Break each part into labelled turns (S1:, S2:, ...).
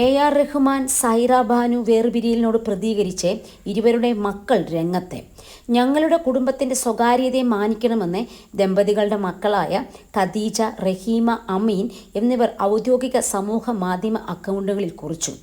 S1: A R Rahman Saira Banu വേർപിരിയലിനോട് പ്രതികരിച്ച് ഇരുവരുടെ മക്കൾ രംഗത്തെ. ഞങ്ങളുടെ കുടുംബത്തിന്റെ സ്വകാര്യതയെ മാനിക്കണമെന്ന് ദമ്പതികളുടെ മക്കളായ ഖദീജ റഹീമ അമീൻ എന്നിവർ ഔദ്യോഗിക സമൂഹ മാധ്യമ അക്കൗണ്ടുകളിൽ കുറിച്ചു.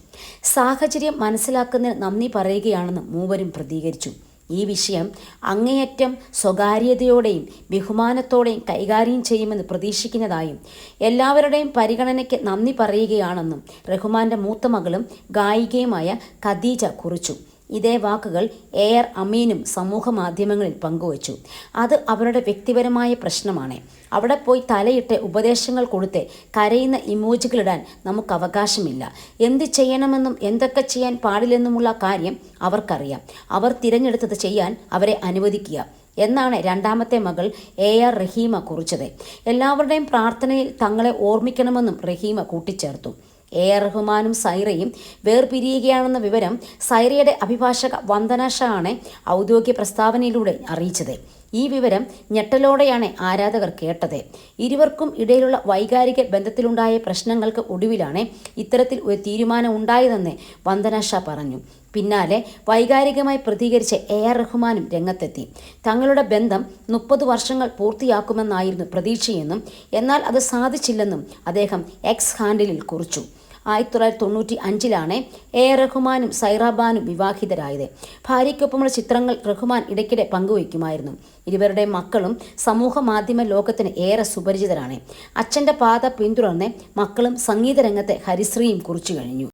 S1: സാഹചര്യം മനസ്സിലാക്കുന്നതിന് നന്ദി പറയുകയാണെന്ന് മൂവരും പ്രതികരിച്ചു. ഈ വിഷയം അങ്ങേയറ്റം സ്വകാര്യതയോടെയും ബഹുമാനത്തോടെയും കൈകാര്യം ചെയ്യുമെന്ന് പ്രതീക്ഷിക്കുന്നതായും എല്ലാവരുടെയും പരിഗണനയ്ക്ക് നന്ദി പറയുകയാണെന്നും റഹ്മാന്റെ മൂത്ത മകളും ഗായികയുമായ ഖദീജ കുറിച്ചു. ഇതേ വാക്കുകൾ എ ആർ അമീനും സമൂഹ മാധ്യമങ്ങളിൽ പങ്കുവച്ചു. അത് അവരുടെ വ്യക്തിപരമായ പ്രശ്നമാണ്. അവിടെ പോയി തലയിട്ട് ഉപദേശങ്ങൾ കൊടുത്ത് കരയുന്ന ഇമോജികളിടാൻ നമുക്ക് അവകാശമില്ല. എന്ത് ചെയ്യണമെന്നും എന്തൊക്കെ ചെയ്യാൻ പാടില്ലെന്നുമുള്ള കാര്യം അവർക്കറിയാം. അവർ തിരഞ്ഞെടുത്തത് ചെയ്യാൻ അവരെ അനുവദിക്കുക. എന്നാണ് രണ്ടാമത്തെ മകൾ എ ആർ റഹീമ കുറിച്ചത്. എല്ലാവരുടെയും പ്രാർത്ഥനയിൽ തങ്ങളെ ഓർമ്മിക്കണമെന്നും റഹീമ കൂട്ടിച്ചേർത്തു. എ ആർ റഹ്മാനും സൈറയും വേർപിരിയുകയാണെന്ന വിവരം സൈറയുടെ അഭിഭാഷക വന്ദന ഷാ ആണ് ഔദ്യോഗിക പ്രസ്താവനയിലൂടെ അറിയിച്ചത്. ഈ വിവരം ഞെട്ടലോടെയാണ് ആരാധകർ കേട്ടത്. ഇരുവർക്കും ഇടയിലുള്ള വൈകാരിക ബന്ധത്തിലുണ്ടായ പ്രശ്നങ്ങൾക്ക് ഒടുവിലാണ് ഇത്തരത്തിൽ ഒരു തീരുമാനം ഉണ്ടായതെന്ന് വന്ദന ഷാ പറഞ്ഞു. പിന്നാലെ വൈകാരികമായി പ്രതികരിച്ച എ ആർ റഹ്മാനും രംഗത്തെത്തി. തങ്ങളുടെ ബന്ധം മുപ്പത് വർഷങ്ങൾ പൂർത്തിയാക്കുമെന്നായിരുന്നു പ്രതീക്ഷയെന്നും എന്നാൽ അത് സാധിച്ചില്ലെന്നും അദ്ദേഹം എക്സ് ഹാൻഡിലിൽ കുറിച്ചു. ആയിരത്തി തൊള്ളായിരത്തി തൊണ്ണൂറ്റി അഞ്ചിലാണ് എ റഹ്മാനും സൈറാബാനും വിവാഹിതരായത്. ഭാര്യയ്ക്കൊപ്പമുള്ള ചിത്രങ്ങൾ റഹ്മാൻ ഇടയ്ക്കിടെ പങ്കുവയ്ക്കുമായിരുന്നു. ഇരുവരുടെ മക്കളും സമൂഹ മാധ്യമ ലോകത്തിന് ഏറെ സുപരിചിതരാണ്. അച്ഛന്റെ പാത പിന്തുടർന്ന് മക്കളും സംഗീതരംഗത്തെ ഹരിശ്രീയും കുറിച്ചു കഴിഞ്ഞു.